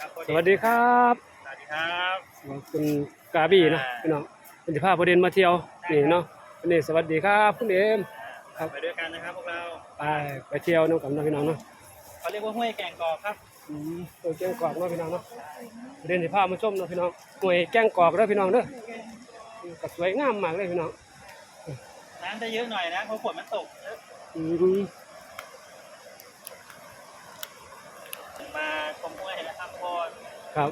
ครับสวัสดีครับสวัสดีครับคุณกาบีเนาะอ่าพี่น้องคุณจะพาประเด็นมาเที่ยวนี่เนาะวันนี้สวัสดีครับคุณเอ็มครับไปด้วยกันนะครับพวกเราไปไปเที่ยวน้องกับน้องพี่น้องเนาะเขาเรียกว่าห้วยแกงกอกครับอืมตัวแก้งกอกเนาะพี่น้องเนาะประเด็นที่พามาชมเนาะพี่น้องหน่วยแก้งกอกเด้อพี่น้องเด้อก็สวยงามมากเลยพี่น้องน้ำจะเยอะหน่อยนะเพราะฝนมันตกเยอะอืม มาชมห้วยนะครับพ่อ ครับ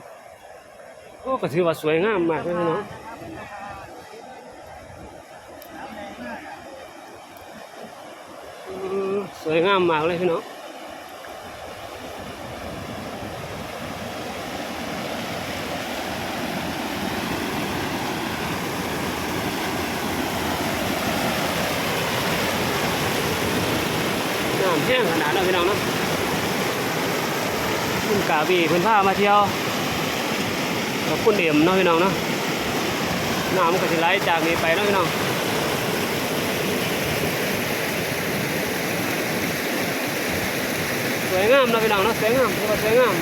โอ้ก็ถือว่าสวยงามมากเลยพี่น้องอืมสวยงามมากเลยพี่น้องน้ำแห้งขนาดนั้นพี่น้องเนาะคุณกาบีเพิ่นพามาเที่ยว กับคุณเดียมเนาะพี่น้องเนาะน้ำมันก็สิไหลจากนี้ไปเนาะพี่น้องสวยงามเนาะพี่น้องเนาะสวยงามถือว่าสวยงาม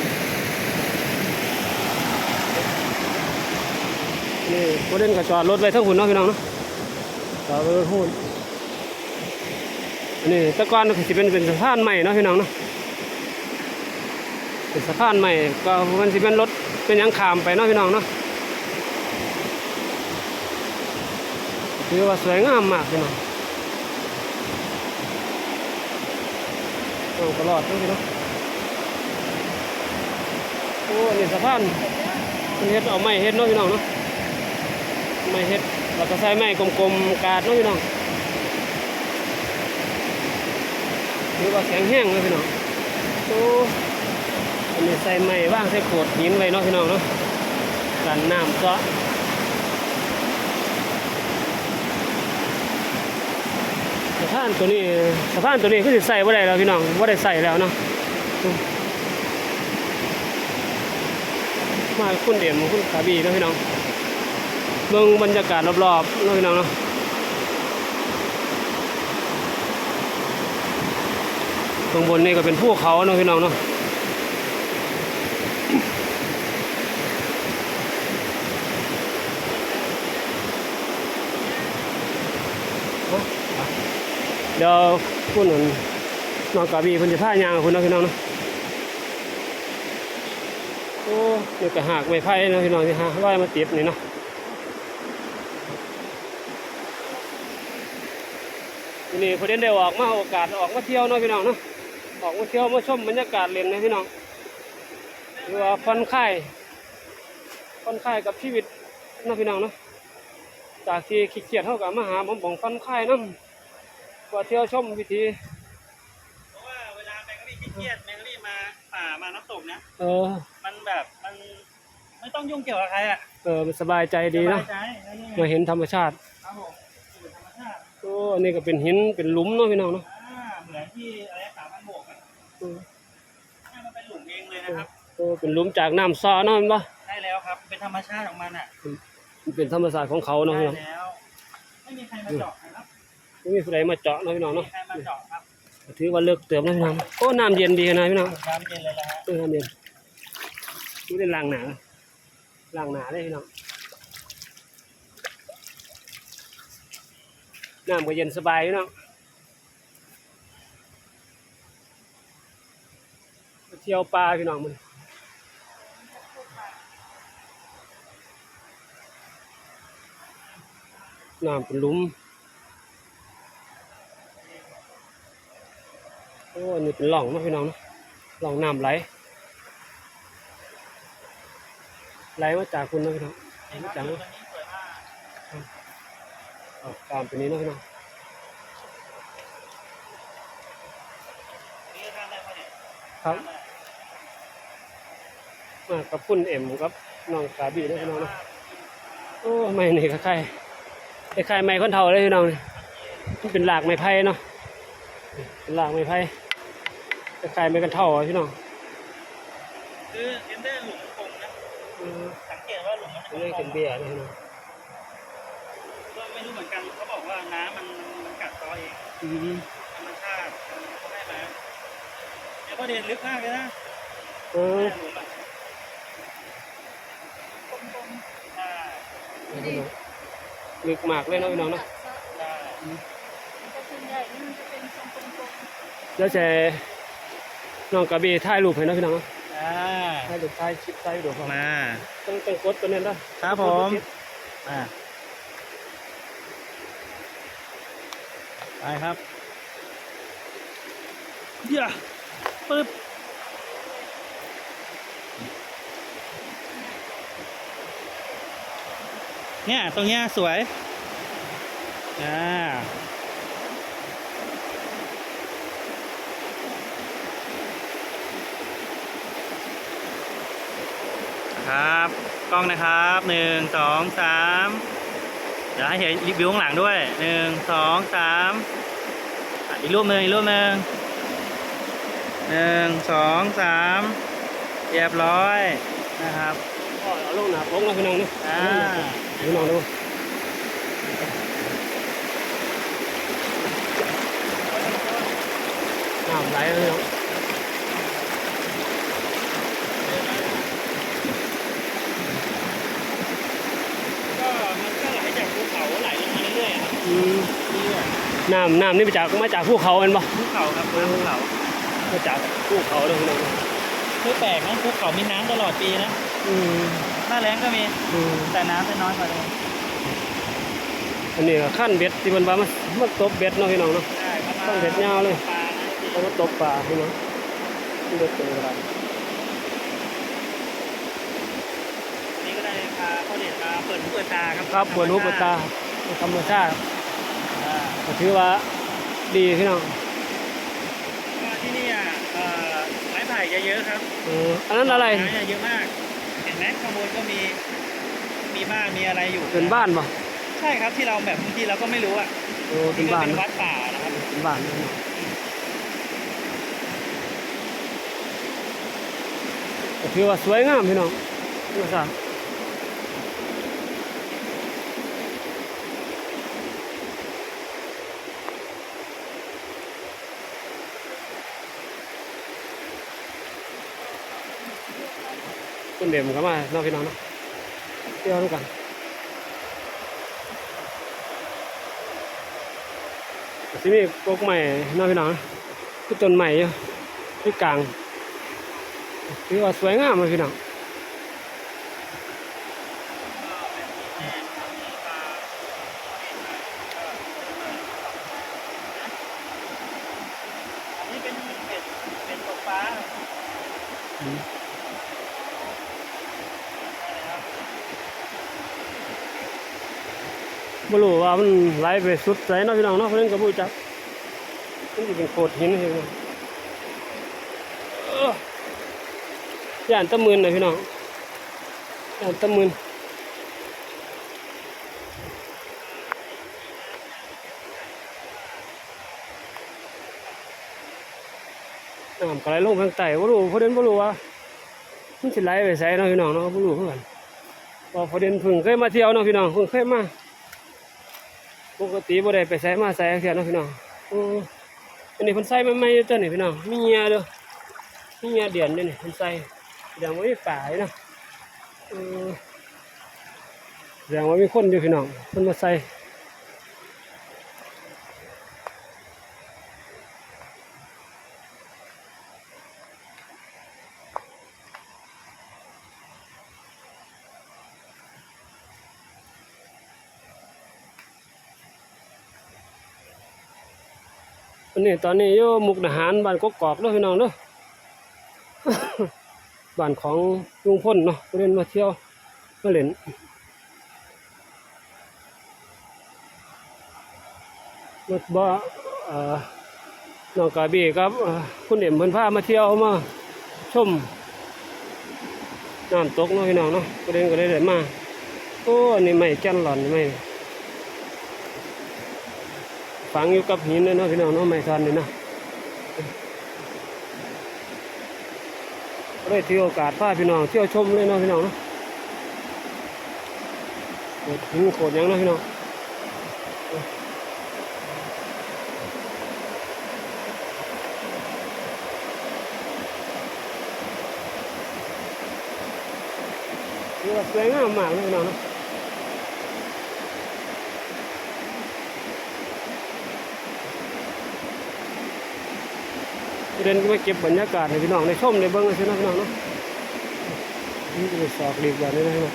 นี่ผู้เล่นก็จอดรถไว้ทั้งหุ่นเนาะพี่น้องเนาะจอดรถหุ่นนี่ตะกอนก็สิเป็นเป็นสะพานใหม่เนาะพี่น้องเนาะ เป็นสะพานใหม่ก็มันสิเป็นรถเป็นยังขามไปเนาะพี่น้องเนาะถือว่าสวยงามมากพี่น้องต้องตลอดเนาะพี่น้องโอ้อันนี้สะพานมันเฮ็ดเอาไม้เฮ็ดเนาะพี่น้องเนาะไม้เฮ็ดแล้วก็ใส่ไม้กลมๆกาดเนาะพี่น้องหรือว่าแข็งแห้งเลยพี่น้องโอ้ อันนี้ใส่ไม้ว่างใส่โขดหินไว้เนาะพี่น้องเนาะกันน้ำเจาะสะพานตัวนี้สะพานตัวนี้คือสิใส่บ่ได้แล้วพี่น้องบ่ได้ใส่แล้วเนาะมาคุณเด่นคุณขาบีนะพี่น้องเบิ่งบรรยากาศรอบๆเนาะพี่น้องเนาะข้างบนนี่ก็เป็นภูเขาเนาะพี่น้องเนาะ เดี๋ยวพูดหนุนน้องกาบีเพิ่นจะท่ายางกับคุณเนาะพี่น้องเนาะโอ้นี่ก็หักไม่ไผ่เนาะพี่น้องที่หาว่ามาติดนี่เนาะนี้ประเด็นได้ออกมาโอกาสออกมาเที่ยวเนาะพี่น้องเนาะออกมาเที่ยวมาชมบรรยากาศเล่นนะพี่น้องหรือว่าผ่อนคลายผ่อนคลายกับชีวิตนะพี่น้องเนาะจากที่ขี้เกียจเท่ากับมาหาหมบ่องผ่อนคลายน้ำว่าเที่ยวชมวิธีเพราะว่าเวลาแมงกะพี่เครียดแมงกะพี่มาป่ามาน้ำตกนะเออ มันแบบมันไม่ต้องยุ่งเกี่ยวกับใครอะเออมันสบายใจดีสเนาะบายใจแล้วนี่ไงมาเห็นธรรมชาติครับผมอยู่ธรรมชาติโอ้อันนี้ก็เป็นหินเป็นหลุมเนาะพี่น้องเนาะอ่าเหมือนที่อะไรสามพันบวกอะเออให้มันเป็นหลุมเองเลยนะครับโอ้เป็นหลุมจากน้ำซ้อเนาะเห็นปะได้แล้วครับเป็นธรรมชาติของมันอะมันเป็นธรรมชาติของเขาเนาะได้พี่น้องแล้ว ไม่มีใครมาเจาะนะครับ ไม่มีผู้ใดมาเจาะเนาะพี่น้องไม่มีเนาะใครมาเจาะครับถือว่าเลิกเติมนะพี่น้องโอ้น้ำเย็นดีขนาดพี่น้องน้ำเย็นเลยนะฮะเออน้ำเย็นนี่เป็นล้างหนาล้างหนาได้พี่น้องน้ำก็เย็นสบายพี่น้องไปเที่ยวปลาพี่น้องมันน้ำเป็นหลุม อ้นนี้เป็นหล่องนาะพี่น้องนะหล่องน้ำไหล ไหลมาจากคุณนะพี่น้องไหลเห็นมาจารักตามตัวนี้นะพี่น้องครับมากับคุณเอ็มกับน้องกาบีนะพี่น้องนะโอ้ไม่นี่ก็ใครคล้ายๆไม้คนเท่าเลยพี่น้องนี่มันเป็นหลากไม้ไผ่เนาะเป็นหลากไม้ไผ่ กลายๆไม่กันเท่าพี่น้องคือเอนเดอร์หลุมคงนะสังเกตว่าหลุมมันเป็นเป็นเบียร์พี่น้องก็ไม่รู้เหมือนกันเขาบอกว่าน้ำมันมันกัดตอเองธรรมชาติเขาได้มาเนี่ยวก็เดินลึกมากเลยนะเออลึกมากเลยนะพี่น้องเนาะแล้วใช่ นี่มันจะเป็นทรงกลมแล้วจะน้องกระบี่ถ่ายรูปให้เนาะพี่น้องเนาะอ่าถ่ายรูปถ่ายคลิปถ่ายวิดีโอพร้อมมา ต้องต้องกดตัวนี้นะครับผมอ่าไปครับเดี๋ยวปึ๊บเนี่ย ตรงเนี้ยสวย อ่า ครับ กล้องนะครับหนึ่งสองสามเดี๋ยวให้เห็นรีวิวข้างหลังด้วยหนึ่งสองสามอะอีกรูปหนึ่งอีกรูปหนึ่งหนึ่งสองสามเรียบร้อยนะครับก็เอาลงหนาปกเนาะพี่น้องเนาะอ่าพี่น้องดูน้ำไหลเลยพี่น้อง ก็มันก็ไหลจากภูเขาไหลลงมาเรื่อยๆครับ อืม เรื่อย น้ำน้ำนี่มาจากมาจากภูเขาเห็นปะๆภูเขาครับน้ำภูเขามาจากภูเขาเลยพี่น้องคือแปลกนะภูเขามีน้ำตลอดปีนะอืมหน้าแล้งก็มีอืมแต่น้ำจะน้อยกว่าเดิมอันนี้ก็ขั้นเบ็ดที่มันว่ามันมันตบเบ็ดเนาะพี่น้องเนาะใช่ประมาณต้องเด็ดยาวเลยปลานะที่เอามาตบปลาพี่น้องเบ็ดเป็นอะไรนี่ก็ได้พาเขาเด็ดมาเปิดหูเปิดตาครับครับปวดหูปวดตาธรรมชาติอ่า ก็ถือว่าดีพี่น้องก็ที่นี่อะเอ่อไม้ไผ่จะเยอะครับเอออันนั้นอะไร ไม้เยอะมาก เห็นไหมข้างบนก็มี มีบ้านมีอะไรอยู่เป็นบ้านปะใช่ครับที่เราแบบบางทีเราก็ไม่รู้อะโอ้เป็นี่นก็บ้านเป็นนะวัดป่านะครับเป็นบ้านนะพี่น้องก็ถือว่าสวยงามพี่น้องธรรมชาติ คุณเด่มก็มาเน้องพี่น้องเนาะเที่ยวด้วยกันที่นี่กกใหม่เน้องพี่น้องคือต้นใหม่อยู่ที่กลางถือว่าสวยงามเลยพี่น้อง อันนี้เป็นเป็ดเป็ดตกปลา อืม บ่รู้ว่ามันไหลไปสุดไหนเนาะพี่น้องเนาะเพราะฉะนั้นก็บ่รู้จักมันสิเป็นโขดหินพี่น้องเอ้อย่านตะมืนเลยพี่น้องย่านตะมืนน้ำก็ไหลลงทางใต้บ่รู้เพราะฉะนั้นบ่รู้ว่ามันสิไหลไปไสเนาะพี่น้องเนาะบ่รู้คือกันว่าเพราะฉะนั้นเพิ่งเคยมาเที่ยวเนาะพี่น้องเพิ่งเคยมา ปกติบ่ได้ไปใส่มาใส่แค่เนะพี่น้องอืออันนี้เพิ่นใส่ไม่ไม่ตัวนี่พี่น้องมีเงียเด้อมีเงียเดือนเด้อนี่ยพิ่นใส่เดี๋ยว่ามีป่ายนะเออแสดว่ามีคนอยู่พี่น้องคนมาใส่ อันนี้ตอนนี้อยู่มุกดาหารบ้านกกอกด้อพี่น้องเด้อบ้านของลุงพ่นเนาะเล่นมาเที่ยวมาเล่นรถบ่น้องกาบีครับคุณเอ็มเพิ่นพามาเที่ยวมาชมน้ำตกเนาะพี่น้องเนาะก็เล่นก็เลยมาโอ้อันนี้ไม่แก่นหล่อนไม่ ฝังอยู่กับหินเลยเนาะพี่น้องเนาะไม่ทันเลยเนาะได้ถือโอกาสพาพี่น้องเที่ยวชมเลยเนาะพี่น้องเนาะโขดหินโขดยังเนาะพี่น้องถือสวยงามมากเลยพี่น้องเนาะ เดินมาเก็บบรรยากาศให้พี่น้องได้ชมได้เบิ่งเลยสิเนะพี่น้องเนาะนี่จะเป็นสอกหลีกแบบนี้นะครับ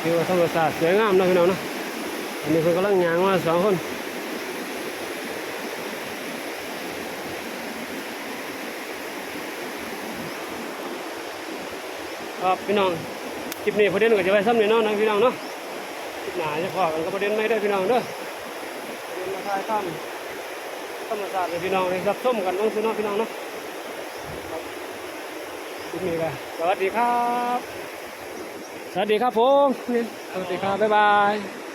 คือว่าธรรมศาสตร์สวยงามนะพี่น้องนะอันนี้เพิ่นกำลังยางมาสองคน ครับพี่น้องคลิปนี้ประเด็นก็จะไปซ้ำนี่เนาะนะพี่น้องเนาะคลิปหนาจะพอกันก็ประเด็นไม่ได้พี่น้องเด้อประเด็นมาทายข้ามธรรมศาสตร์เลยพี่น้องเลยรับชมกันน้องพี่น้องพี่น้องเนาะคลิปนี้ไปสวัสดีครับ สวัสดีครับผมสวัสดีครับบ๊ายบาย